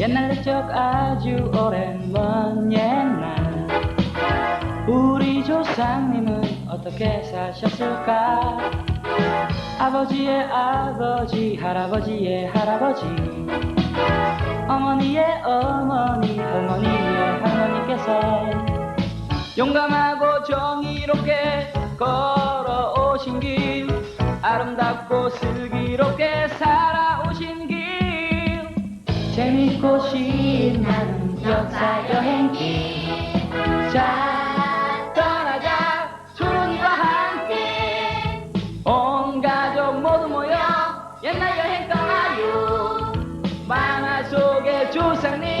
옛날 적 아주 오랜 먼 옛날. 우리 조상님은 어떻게 사셨을까? 아버지의 아버지 할아버지의 할아버지. 어머니의 어머니 할머니의 할머니께서 용감하고 정의롭게 걸어오신 길 아름답고 슬기롭게 길 재밌고 신나는 역사 여행기. 자 떠나자. 초롱이와 함께. 온 가족 모두 모여 옛날 여행 떠나요. 만화 속의 조상님.